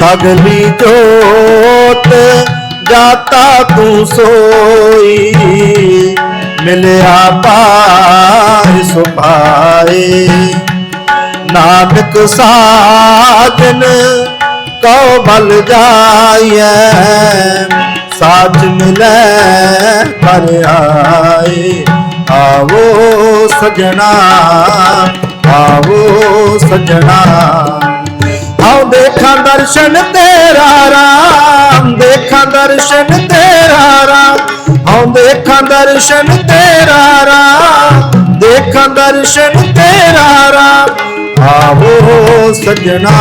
ਸਗਲੀ ਜੋਤ ਜਾਤਾ ਤੂੰ ਸੋਈ। ਮਿਲਿਆ ਪਾਇ ਸੁਭਾਏ ਨਾਨਕ ਸਾਜਨ ਕਉ ਬਲ ਜਾਈਐ, ਸਾਚ ਮਿਲੈ ਪਰ ਆਏ। ਆਵੋ ਸਜਣਾ ਆਵੋ ਸਜਣਾ। ਦੇਖਾਂ ਦਰਸ਼ਨ ਤੇਰਾ ਰਾਮ, ਦੇਖਾਂ ਦਰਸ਼ਨ ਤੇਰਾ ਰਾਮ। ਆਓ ਦੇਖਾਂ ਦਰਸ਼ਨ ਤੇਰਾ ਰਾਮ, ਦੇਖਾਂ ਦਰਸ਼ਨ ਤੇਰਾ ਰਾਮ। ਆਵੋ ਸਜਣਾ।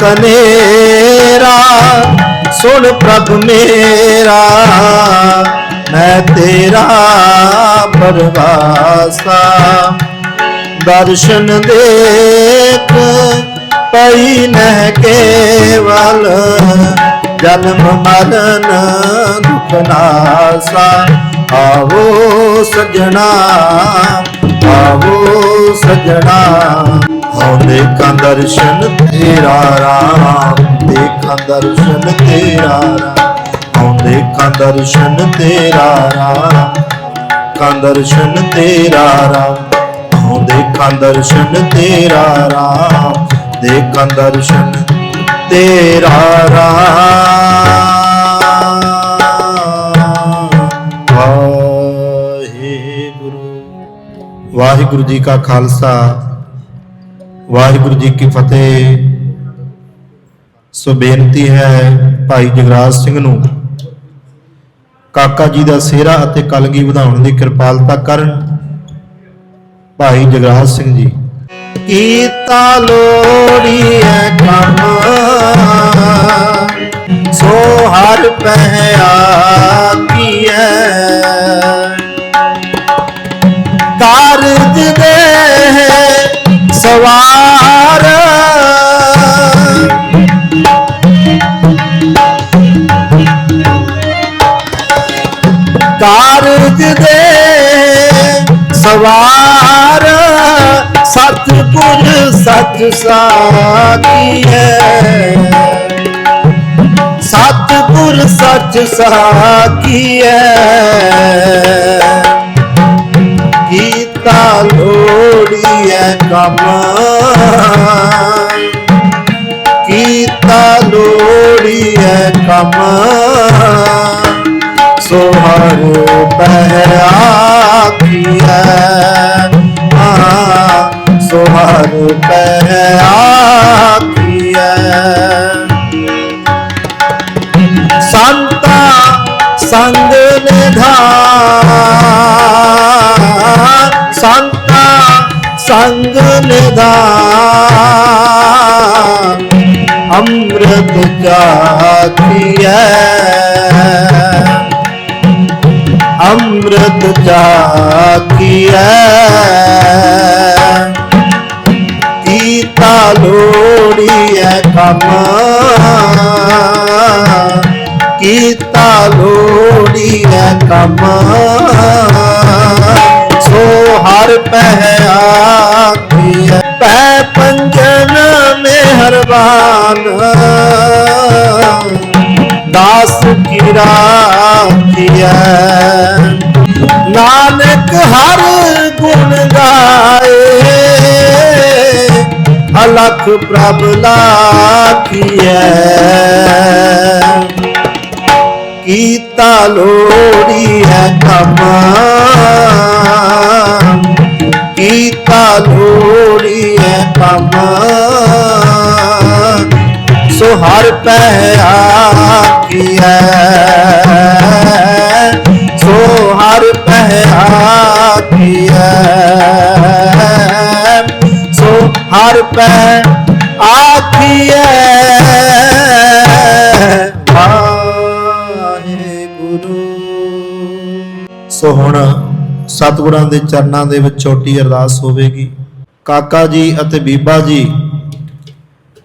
ਕਨੇਰਾ, ਸੁਣ ਪ੍ਰਭ ਮੇਰਾ, ਮੈਂ ਤੇਰਾ ਪਰਵਾਸਾ। ਦਰਸ਼ਨ ਦੇਖ ਪਈ ਨਹਿ ਕੇਵਲ, ਜਨਮ ਮਰਨ ਦੁਖ ਨਾਸਾ। ਆਵੋ ਸਜਣਾ ਆਵੋ ਸਜਣਾ। ਹਉ ਦੇਖਾਂ ਦਰਸ਼ਨ ਤੇਰਾ ਰਾਮ, ਦੇਖਾਂ ਦਰਸ਼ਨ ਤੇਰਾ ਰਾਮ। ਹਉ ਦੇਖਾਂ ਦਰਸ਼ਨ ਤੇਰਾ ਰਾਮ ਕਾਂ ਦਰਸ਼ਨ ਤੇਰਾ ਰਾਮ। ਹਉ ਦੇਖਾਂ ਦਰਸ਼ਨ ਤੇਰਾ ਰਾਮ, ਦੇਖਾਂ ਦਰਸ਼ਨ ਤੇਰਾ ਰਾਮ। ਵਾਹਿਗੁਰੂ। ਵਾਹਿਗੁਰੂ ਜੀ ਕਾ ਖਾਲਸਾ। ਵਾਹਿਗੁਰੂ ਜੀ ਕੀ ਫਤਿਹ। ਸੋ ਬੇਨਤੀ ਹੈ ਭਾਈ ਜਗਰਾਜ ਸਿੰਘ ਨੂੰ, ਕਾਕਾ ਜੀ ਦਾ ਸਿਹਰਾ ਅਤੇ ਕਲਗੀ ਵਧਾਉਣ ਦੀ ਕਿਰਪਾਲਤਾ ਕਰਨ। ਭਾਈ ਜਗਰਾਜ ਸਿੰਘ ਜੀ। ਕੀਤਾ ਲੋੜੀਐ ਕੰਮ। ਸੋ ਹਰ ਪਹਿਆ ਕੀਐ। ਕਾਰਜ ਦੇ ਸਵਾਰ। ਕਾਰਜ ਦੇ ਸਵਾਰ ਸਤਿਗੁਰ ਸੱਚ ਸਾਖੀ ਹੈ। ਸਤਿਗੁਰ ਸੱਚ ਸਾਖੀ ਹੈ। ਕੀਤਾ ਲੋੜੀਐ ਕੰਮ। ਕੀਤਾ ਲੋੜੀਐ ਕੰਮ। ਸੋ ਹਰ ਪਹਿ ਆਖੀਐ ਆ ਸੋ ਹਰ ਪਹਿ ਆਖੀਐ ਸੰਤਾ ਸੰਗ ਨਿਧਾਨ ਸੰਤਾ ਸੰਗ ਨਿਧਾਨ ਅੰਮ੍ਰਿਤ ਚਾਖੀਐ ਅੰਮ੍ਰਿਤ ਚਾਖੀਐ ਕੀਤਾ ਲੋੜੀਐ ਕੰਮ। ਕੀਤਾ ਲੋੜੀਐ ਕੰਮ। ਹਰ ਪਹਿ ਆਖੀਐ ਪੈ ਪੰਜਨ ਮਿਹਰਬਾਨ ਦਾਸ ਕੀ ਰਾਖੀਐ ਨਾਨਕ ਹਰ ਗੁਣ ਗਾਏ ਅਲਖ ਪ੍ਰਭ ਲਾਖੀਐ ਕੀਤਾ ਲੋੜੀ ਹੈ ਕੰਮ ਕੀਤਾ ਲੋੜੀ ਹੈ ਕੰਮ ਸੋ ਹਰ ਪਹਿ ਆਖੀਐ ਸੋ ਹਰ ਪਹਿ ਆਖੀਐ ਸੋ ਹਰ ਪੈ ਆਖੀਐ। ਵਾਹਿਗੁਰੂ। ਗੁਰੂ ਸੋ ਹੁਣ ਸਤਿਗੁਰਾਂ ਦੇ ਚਰਨਾਂ ਦੇ ਵਿੱਚ ਛੋਟੀ ਅਰਦਾਸ ਹੋਵੇਗੀ। ਕਾਕਾ ਜੀ ਅਤੇ ਬੀਬਾ ਜੀ,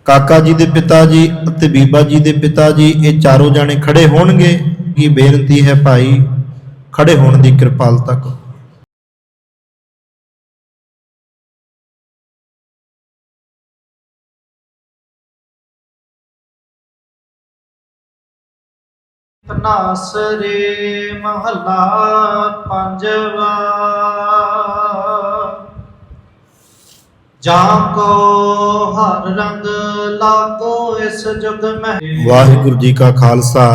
ਕਾਕਾ ਜੀ ਦੇ ਪਿਤਾ ਜੀ ਅਤੇ ਬੀਬਾ ਜੀ ਦੇ ਪਿਤਾ ਜੀ, ਇਹ ਚਾਰੋਂ ਜਾਣੇ ਖੜੇ ਹੋਣਗੇ। ਕੀ ਬੇਨਤੀ ਹੈ ਭਾਈ, ਖੜੇ ਹੋਣ ਦੀ ਕਿਰਪਾਲਤਾ ਕਰੋ ਤਨਾਸਰੇ ਮਹੱਲਾ ਪੰਜਵਾ। ਜਾਂ ਕੋ ਹਰ ਰੰਗ ਲਾਗੋ ਇਸ ਜੁਗ ਮਹਿ। ਵਾਹਿਗੁਰੂ ਜੀ ਕਾ ਖਾਲਸਾ,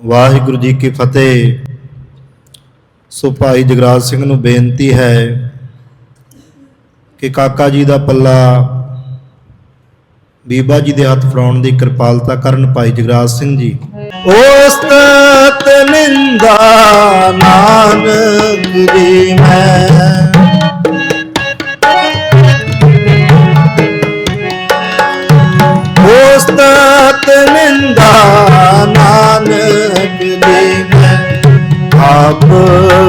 ਵਾਹਿਗੁਰੂ ਜੀ ਕੀ ਫਤਿਹ। ਸੋ ਭਾਈ ਜਗਰਾਜ ਸਿੰਘ ਨੂੰ ਬੇਨਤੀ ਹੈ ਕਿ ਕਾਕਾ ਜੀ ਦਾ ਪੱਲਾ ਬੀਬਾ ਜੀ ਦੇ ਹੱਥ ਫੜਾਉਣ ਦੀ ਕਿਰਪਾਲਤਾ ਕਰਨ ਭਾਈ ਜਗਰਾਜ ਸਿੰਘ ਜੀ। ਉਸਤਤ ਨਿੰਦਾ ਨਾਨਕ ਦੀ ਮੈਂ। ਉਸਤਤ ਨਿੰਦਾ ਨਾਨਕ ਦੀ ਮੈਂ। ਆਪ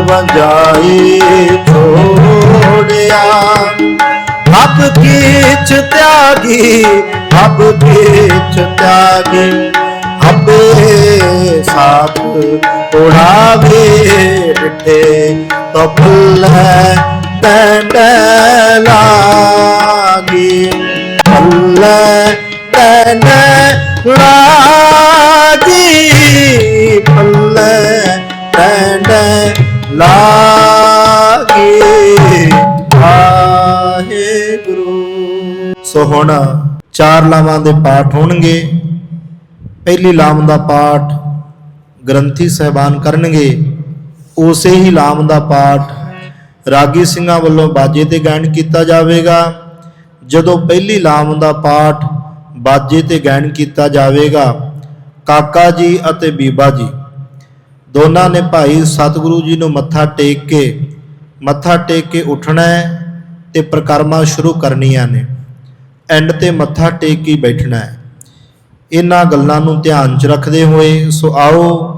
ਵੰਜਾਈ ਛੋੜਿਆ। ਆਪ ਕੀਚ ਤਿਆਗੀ ਅਬ ਕੀਚ ਤਿਆਗੀ ਅਬੇ ਸਾਥ ਉਡਾਵੇ ਡਿਠੇ ਤੋ ਭੁੱਲੇ ਟੰਡ ਲਾਗੀ ਭੁੱਲੇ ਟੰਡ ਲਾਗੀ ਭੁੱਲੇ ਟੰਡ ਲਾਗੀ ਵਾਹਿਗੁਰੂ। ਸੋ ਹੁਣ ਚਾਰ ਲਾਵਾਂ ਦੇ ਪਾਠ ਹੋਣਗੇ। ਪਹਿਲੀ ਲਾਮ ਦਾ ਪਾਠ ਗ੍ਰੰਥੀ ਸਹਿਬਾਨ ਕਰਨਗੇ। ਉਸੇ ਹੀ ਲਾਮ ਦਾ ਪਾਠ ਰਾਗੀ ਸਿੰਘਾਂ ਵੱਲੋਂ ਬਾਜੇ ਤੇ ਗਾਇਨ ਕੀਤਾ ਜਾਵੇਗਾ। ਜਦੋਂ ਪਹਿਲੀ ਲਾਮ ਦਾ ਪਾਠ ਬਾਜੇ ਤੇ ਗਾਇਨ ਕੀਤਾ ਜਾਵੇਗਾ, ਕਾਕਾ ਜੀ ਅਤੇ ਬੀਬਾ ਜੀ ਦੋਨਾਂ ਨੇ ਭਾਈ ਸਤਿਗੁਰੂ ਜੀ ਨੂੰ ਮੱਥਾ ਟੇਕ ਕੇ, ਮੱਥਾ ਟੇਕ ਕੇ ਉੱਠਣਾ ਹੈ ਤੇ ਪ੍ਰਕਰਮਾਂ ਸ਼ੁਰੂ ਕਰਨੀਆਂ ਨੇ। ਐਂਡ ਤੇ ਮੱਥਾ ਟੇਕ ਕੇ ਬੈਠਣਾ ਹੈ। ਇਹਨਾਂ ਗੱਲਾਂ ਨੂੰ ਧਿਆਨ 'ਚ ਰੱਖਦੇ ਹੋਏ ਸੋ ਆਓ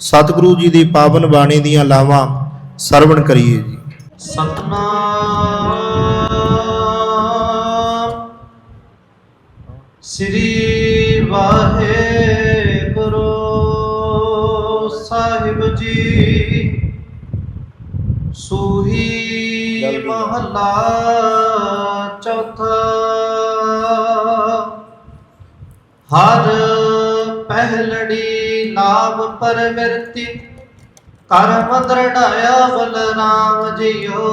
ਸਤਿਗੁਰੂ ਜੀ ਦੀ ਪਾਵਨ ਬਾਣੀ ਦੀਆਂ ਲਾਵਾਂ ਸਰਵਣ ਕਰੀਏ ਜੀ। ਸਤਨਾਮ। ਸ੍ਰੀ ਵਾਹਿਗੁਰੂ ਸਾਹਿਬ ਜੀ। ਸੂਹੀ ਮਹਲਾ ਪਹਿਲੜੀ ਨਾਮ ਪਰਵਿਰਤੀ। ਕਰਮ ਦ੍ਰਿੜਾਇਆ ਬਲਰਾਮ ਜੀਓ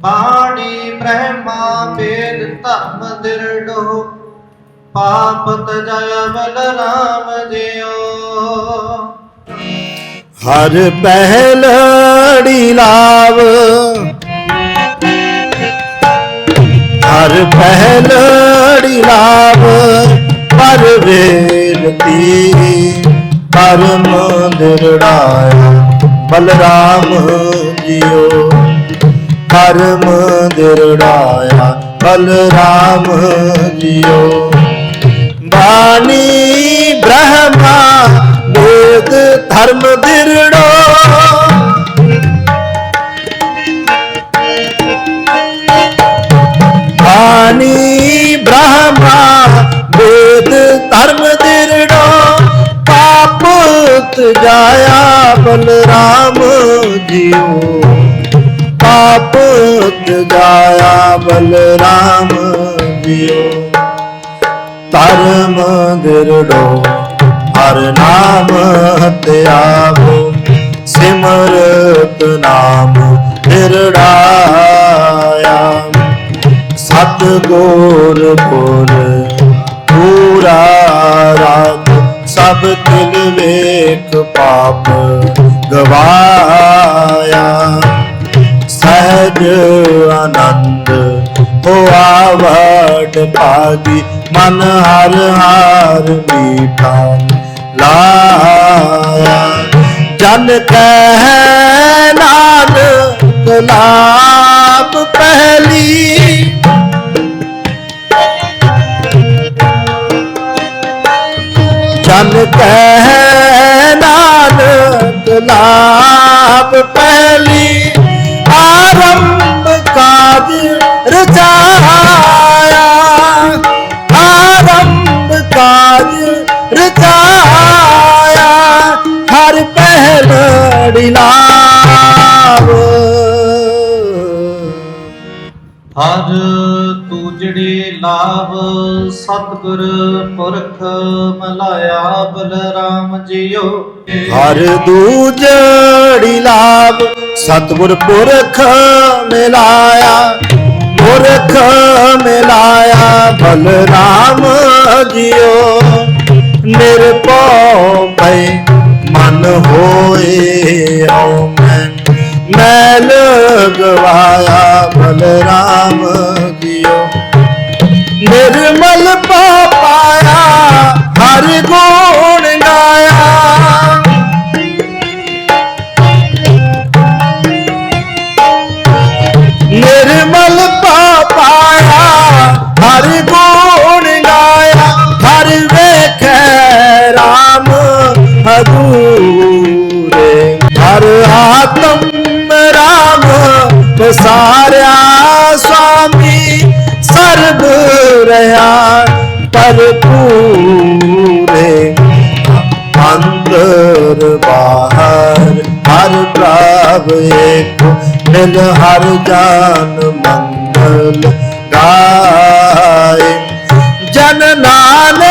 ਬਾਣੀ ਬ੍ਰਹਮਾ ਵੇਦ ਧਰਮ ਦਿਰੜੋ ਪਾਪ ਤਜਾ ਬਲਰਾਮ ਜੀਓ ਹਰ ਪਹਿਲੜੀ ਲਾਵ। ਹਰ ਪਹਿਲੜੀ ਲਾਵ। ਪਰ ਵੇਰਤੀ ਪਰਮ ਦਿਰੜਾਇਆ ਬਲਰਾਮ ਜੀਓ। ਪਰਮ ਦਿਰੜਾਇਆ ਬਲਰਾਮ ਜੀਓ। ਬਾਣੀ ਬ੍ਰਹਮਾ ਵੇਦ ਧਰਮ ਦਿਰੜੋ ਜਾਇਆ ਬਲਰਾਮ ਜੀਓ। ਪਾਪ ਜਾਇਆ ਬਲਰਾਮ ਜੀਓ। ਧਰਮ ਦਿਰੜੋ ਹਰ ਨਾਮ ਧਿਆਵੋ ਸਿਮਰਤ ਨਾਮ ਦਿਰੜਾਇਆ ਸਤ ਗੁਰ ਪੁਰ ਪੂਰਾ ਰਾਤ ਸਭ ਕਿਲ ਵੇਖ ਪਾਪ ਗਵਾਇਆ। ਸਹਿਜ ਆਨੰਦ ਹੋਆ ਵਡ ਭਾਗੀ, ਮਨ ਹਰ ਹਰ ਮੀਠਾ ਲਾਇਆ। ਜਨ ਕਹਿ ਨਾਨਕ ਲਾਭ ਪਹਿਲੀ ਜਨ ਕਹਿ ਨਾਨਕ ਲਾਭ ਪਹਿਲੀ ਆਰੰਭ ਕਾਜ ਰਚਾਇਆ। ਆਰੰਭ ਕਾਜ ਰਚਾਇਆ। ਹਰ ਪਹਿਲੜੀ ਲਾਭ। ਹਰ ਤੂਜੜੇ ਲਾਭ ਸਤਿਗੁਰ ਮਲਾਇਆ ਬਲਰਾਮ ਜੀਓ। ਹਰ ਦੂਜੜੀ ਲਾਭ ਸਤਿਗੁਰ ਪੁਰਖ ਮਿਲਾਇਆ। ਪੁਰਖ ਮਿਲਾਇਆ ਬਲਰਾਮ ਜੀਓ। ਨਿਰਭਉ ਭੈ ਮਨ ਹੋਏ ਓ ਮੈਂ। ਮੈਲ ਗਵਾਇਆ ਬਲਰਾਮ ਜੀਓ ਪਸਾਰਿਆ ਸੁਆਮੀ ਸਰਬ ਰਹਾ ਪਰਪੂਰੇ ਅੰਦਰ ਬਾਹਰ ਹਰ ਪ੍ਰਭ ਏਕ ਮਿਲ ਹਰ ਜਾਨ ਮੰਗਲ ਗਾਏ ਜਨ ਨਾਨਕ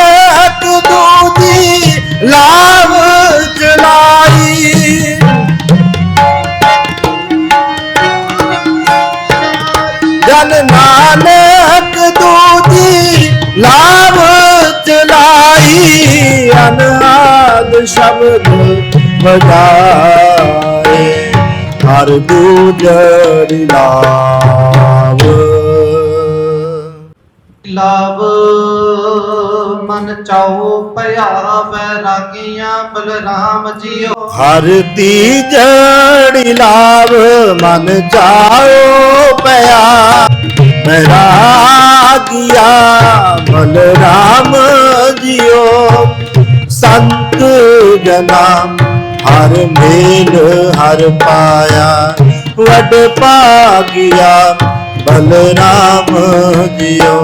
ਚਲਾਈ ਅਨਾਦ ਸ਼ਬਦ ਵਜਾਏ ਹਰ ਦੂਜੜੀ ਲਾਭ ਲਾਭ ਮਨ ਚਾਉ ਭਇਆ ਬੈਰਾਗੀਆਂ ਬਲਰਾਮ ਜੀਓ। ਹਰ ਤੀਜੜੀ ਲਾਭ ਮਨ ਚਾਓ ਪਿਆ ਮੇਰਾ ਗਿਆ ਬਲਰਾਮ ਜੀਓ ਸੰਤ ਜਨਾ, ਹਰ ਮੇਲ, ਹਰ ਪਾਇਆ। ਵਡ ਪਾਗਿਆ ਬਲਰਾਮ ਜੀਓ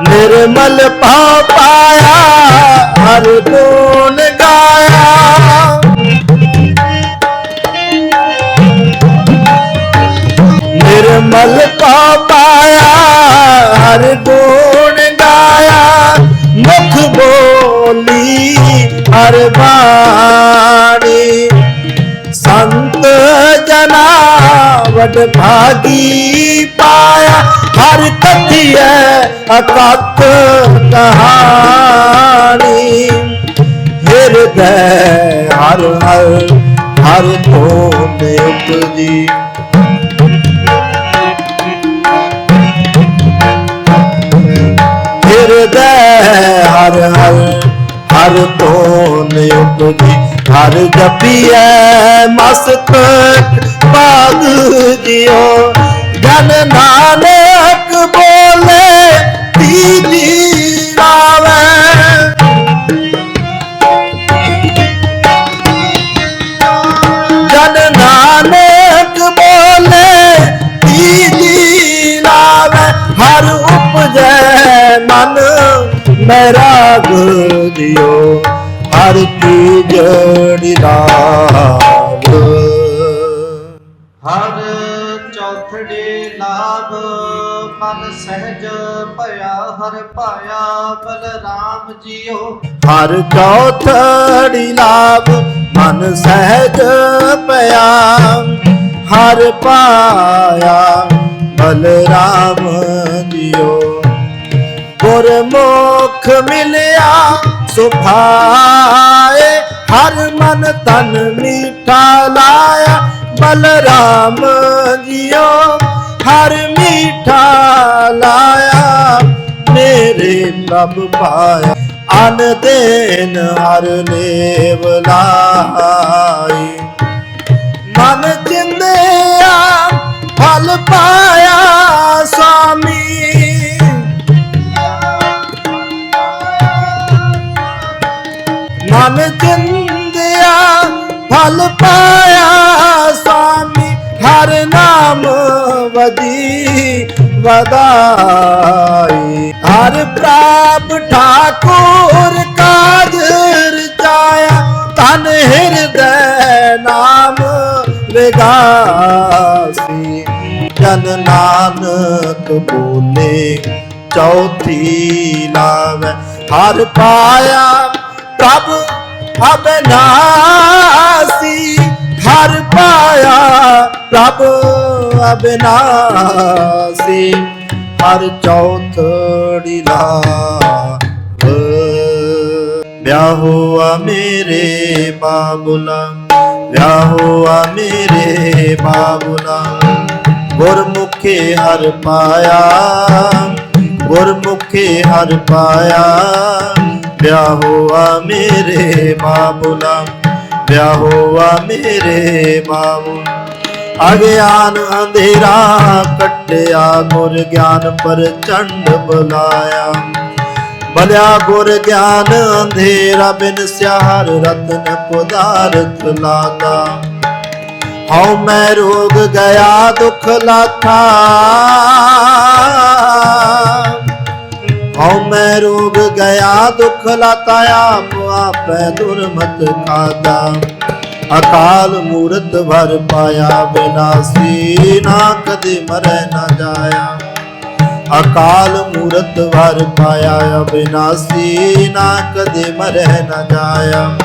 ਨਿਰਮਲ ਪਾ ਪਾਇਆ, ਹਰ ਗੁਣ ਗਾਇਆ। ਨਿਰਮਲ ਭਾਵ ਹਰ ਗੁਣ ਗਾਇਆ ਮੁਖ ਬੋਲੀ ਹਰ ਬਾਣੀ ਸੰਤ ਜਨਾ ਵਡ ਭਾਗੀ ਪਾਇਆ ਹਰ ਕਥਿਐ ਅਕਤ ਕਹਾਣੀ ਹਿਰਦੈ ਹਰ ਹਰ ਹਰ ਧੋਨੇ ਉਪਜੀ ਹਰ ਜਪੀਐ ਮਸਤਕ ਬਾਗ ਜਿਓ ਜਨ ਨਾਨਕ ਬੋਲੇ, ਤੀਜੀ ਰਾਵੈ। ਜਨ ਨਾਨਕ ਬੋਲੇ, ਤੀਜੀ ਲਾਵੇ ਹਰ ਉਪਜੈ ਮਨ ਮੇਰਾ ਦਿਓ ਹਰ ਕੀ ਜੜੀ ਲਾਭ। ਹਰ ਚੌਥੜੇ ਲਾਭ ਮਨ ਸਹਿਜ ਭਇਆ ਹਰ ਪਾਇਆ ਬਲਰਾਮ ਜੀਓ। ਹਰ ਚੌਥੜੀ ਲਾਭ ਮਨ ਸਹਿਜ ਪਿਆ ਹਰ ਪਾਇਆ ਬਲਰਾਮ ਜੀਓ। ਗੁਰਮੁਖ ਮਿਲਿਆ ਸੁਭਾਏ, ਹਰ ਮਨ ਤਨ ਮੀਠਾ ਲਾਇਆ, ਬਲਰਾਮ ਜੀਓ, ਹਰ ਮੀਠਾ ਲਾਇਆ, ਮੇਰੇ ਪ੍ਰਭ ਪਾਇਆ, ਅਨ ਦੇਨ ਹਰ ਲੇਵ ਲਾਈ। ਮਨ ਚਿੰਦਿਆ ਫਲ ਪਾਇਆ ਮਨ ਚਿੰਦਿਆ ਫਲ ਪਾਇਆ ਸੁਆਮੀ ਹਰ ਨਾਮ ਵਦੀ ਵਦਾਈ ਹਰ ਪ੍ਰਾਪ ਠਾਕੁਰ ਕਾਜ ਰਚਾਇਆ ਤਨ ਹਿਰਦੈ ਨਾਮ ਵਿਗਾਸੀ। ਜਨ ਨਾਨਕ ਬੋਲੇ, ਚੌਥੀ ਲਾਵੇ, ਹਰ ਪਾਇਆ ਪ੍ਰਭ ਅਬਨਾਸੀ ਹਰ ਪਾਇਆ ਪ੍ਰਭ ਅਬਨਾਸੀ। ਹਰ ਚੌਥੜੀ ਲਾਵ ਵਿਆਹੁਆ ਮੇਰੇ ਬਾਬੁਲਾ ਵਿਆਹੁਆ ਮੇਰੇ ਬਾਬੁਲਾ। ਗੁਰਮੁਖੇ ਹਰ ਪਾਇਆ, ਗੁਰਮੁਖੇ ਹਰ ਪਾਇਆ। ਵਿਆਹੁਆ ਮੇਰੇ ਬਾਬੁਲਾ ਵਿਆਹੁਆ ਮੇਰੇ ਬਾਬੂ ਅਗਿਆਨ ਅੰਧੇਰਾ ਕੱਟਿਆ, ਗੁਰ ਗਿਆਨ ਪਰ ਚੰਡ ਬੁਲਾਇਆ। ਬਲਿਆ ਗੁਰ ਗਿਆਨ ਅੰਧੇਰਾ, ਬਿਨ ਸਿਆਰ ਰਤਨ ਪਦਾਰਥ ਲਾਗਾ ਹਉ ਮੈਂ ਰੋਗ ਗਿਆ, ਦੁਖ ਲਾਥਾ ਹਉ ਮੈਂ ਰੋਗ ਗਿਆ, ਦੁਖ ਲਾਤਾ ਆਪ ਆਪੈ ਦੁਰਮਤ ਖਾਦਾ ਅਕਾਲ ਮੂਰਤ ਵਰ ਪਾਇਆ, ਬਿਨਾਸੀ ਨਾ ਕਦੇ ਮਰੈ ਨਾ ਜਾਇਆ। ਅਕਾਲ ਮੂਰਤ ਵਰ ਪਾਇਆ ਅਬਿਨਾਸੀ ਨਾ ਕਦੇ ਮਰਹਿ ਨਾ ਜਾਇਆ।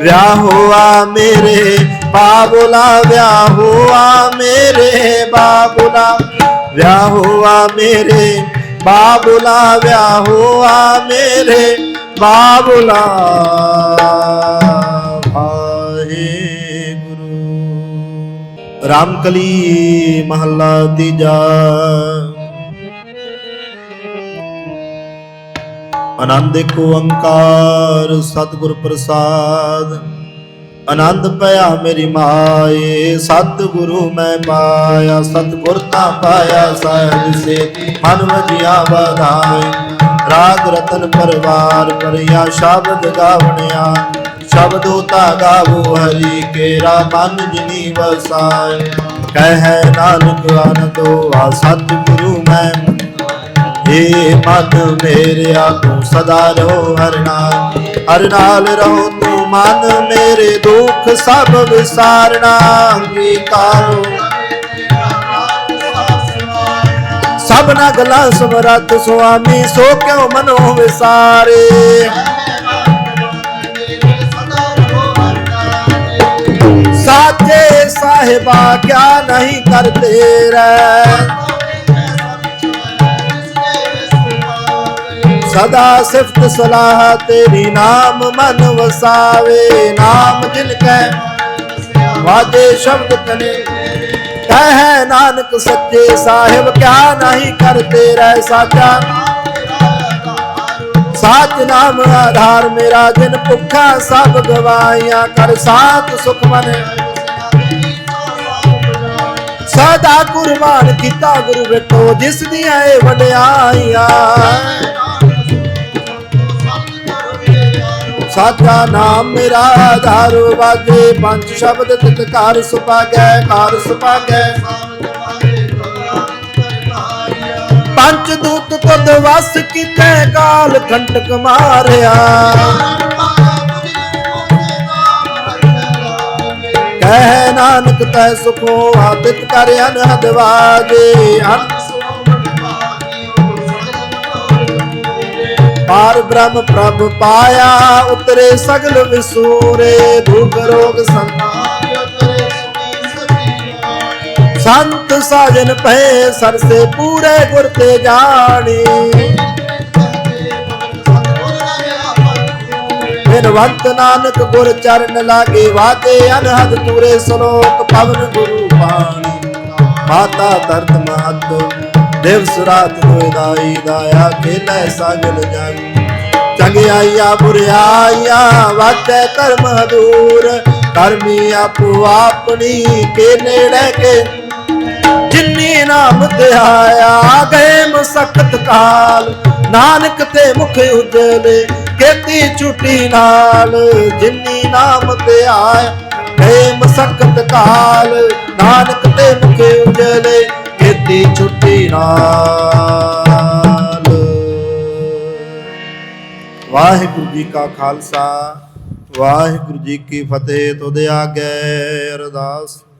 ਵਿਆਹ ਹੋਆ ਮੇਰੇ, ਬਾਬੁਲਾ ਵਿਆਹ ਹੋਆ ਮੇਰੇ, ਬਾਬੁਲਾ। ਵਿਆਹ ਹੋਆ ਮੇਰੇ ਬਾਬੁਲਾ ਵਿਆਹ ਹੋਆ ਮੇਰੇ ਬਾਬੁਲਾ ਵਾਹਿਗੁਰੂ। ਰਾਮਕਲੀ ਮਹੱਲਾ ਤੀਜਾ। ਆਨੰਦ ਇੱਕ ਓੰਕਾਰ ਸਤਿਗੁਰ ਪ੍ਰਸਾਦ। ਆਨੰਦ ਪਿਆ ਮੇਰੀ ਮਾਏ, ਸਤਿਗੁਰੂ ਮੈਂ ਪਾਇਆ ਸਤਿਗੁਰ ਤਾਂ ਪਾਇਆ ਸਾਹਿਬ ਸੇ। ਮਨ ਵਜਿਆ ਵਧਾਏ, ਰਾਗ ਰਤਨ ਪਰਵਾਰ ਪਰਿਆ ਸ਼ਬਦ ਗਾਵਣਿਆ। ਸ਼ਬਦੋ ਤਾ ਗਾਵੋ ਹਰੀ ਕੇਰਾ, ਮਨ ਜਿਨੀ ਵਸਾਏ। ਕਹਿ ਨਾਨਕ ਆਨੰਦੋ ਆ ਸਤਿਗੁਰੂ ਮੈਂ ਏ ਮਨ ਮੇਰਿਆ, ਤੂੰ ਸਦਾ ਰਹੋ ਹਰ ਹਰ ਨਾਲ ਰਹੋ ਤੂੰ ਮਨ ਮੇਰੇ ਦੁੱਖ ਸਭ ਵਿਸਾਰਨਾ, ਅੰਗੀਕਾਰੋ ਸਭਨਾ ਗਲਾ ਸਮਰੱਥ ਸੁਆਮੀ, ਸੋ ਕਿਉ ਮਨੋ ਵਿਸਾਰੇ? ਸਾਚੇ ਸਾਹਿਬਾ, ਕਿਆ ਨਹੀਂ ਕਰਤੇ ਰਹਿ? ਸਦਾ ਸਿਫਤ ਸਲਾਹ ਤੇਰੀ ਨਾਮ ਮਨ ਵਸਾਵੇ। ਨਾਮ ਜਿਨ ਕੈ ਵਾਜੇ ਸ਼ਬਦ ਕਨੇ ਕਹੈ ਨਾਨਕ ਸੱਚੇ ਸਾਹਿਬ, ਕਿਆ ਨਹੀਂ ਕਰਤੇ ਰਹਿ ਸਾਚਾ। ਸਾਚ ਨਾਮ ਆਧਾਰ ਮੇਰਾ, ਜਿਨ ਭੁੱਖਾ ਸਭ ਗਵਾਈਆਂ ਕਰ ਸਾਥ ਸੁਖ ਮਨ। ਸਦਾ ਕੁਰਬਾਨ ਕੀਤਾ ਗੁਰੂ ਵੇਖੋ ਜਿਸ ਦੀਆਂ ਇਹ ਵਡਿਆਈਆਂ। ਸਾਚਾ ਨਾਮ ਮੇਰਾ ਆਧਾਰ ਵਾਜੇ। ਪੰਜ ਸ਼ਬਦ ਤਿਤ ਸੁਪਾਗੈ ਘਰ ਸੁਪਾਗੈ ਪੰਜ ਦੂਤ ਤੁਧ ਵਸ ਕੀਤੇ ਕਾਲ ਕੰਟਕ ਮਾਰਿਆ। ਕਹਿ ਨਾਨਕ ਤੈ ਸੁਖੋ ਆਦਿਤ ਕਰ ਅਨਹਦ ਵਾਜੇ। ਹਨ ਪਾਰ ਬ੍ਰਹਮ ਪ੍ਰਭ ਪਾਇਆ, ਉਤਰੇ ਸਗਲ ਵਿਸੂਰੇ, ਦੁਖ ਰੋਗ ਸੰਤ ਸਾਜਨ ਭਏ, ਸਰਸੇ ਪੂਰੇ ਗੁਰ ਤੇ ਜਾਣੀ। ਬਿਨਵੰਤ ਨਾਨਕ ਗੁਰ ਚਰਨ ਲਾਗੇ ਵਾਤੇ ਅਨਹਦ ਪੂਰੇ ਸ਼ਲੋਕ ਪਵਨ ਗੁਰੂ ਪਾਣੀ ਮਾਤਾ ਤਰਤ ਮਹਤ ਦਿਵਸ ਰਾਤ ਹੋਏ ਦਾਈ ਦਾਇਆ ਖੇਲੇ ਸਾਗਲ ਜਗ। ਚੰਗਿਆਈਆ ਬੁਰਿਆਈਆ ਵਾਤੇ ਕਰਮ ਹਦੂਰ। ਕਰਮੀ ਆਪੋ ਆਪਣੀ ਕੇ ਨੇੜੇ ਕੇ। ਜਿਨੀ ਨਾਮ ਧਿਆਇਆ ਗਏ ਮਸਕਤ ਕਾਲ। ਨਾਨਕ ਤੇ ਮੁਖ ਉਜਲੇ, ਕੀਤੀ ਛੁੱਟੀ ਨਾਲ। ਜਿਨੀ ਨਾਮ ਤੇ ਆਇਆ, ਗਏ ਮਸਕਤ ਕਾਲ। ਨਾਨਕ ਤੇ ਮੁਖੇ ਉਜਲੇ ਕੀਤੀ ਛੁੱਟੀ ਨਾਲ। ਵਾਹਿਗੁਰੂ ਜੀ ਕਾ ਖਾਲਸਾ ਵਾਹਿਗੁਰੂ ਜੀ ਕੀ ਫਤਿਹ। ਤੁਧ ਆਗੇ ਅਰਦਾਸ।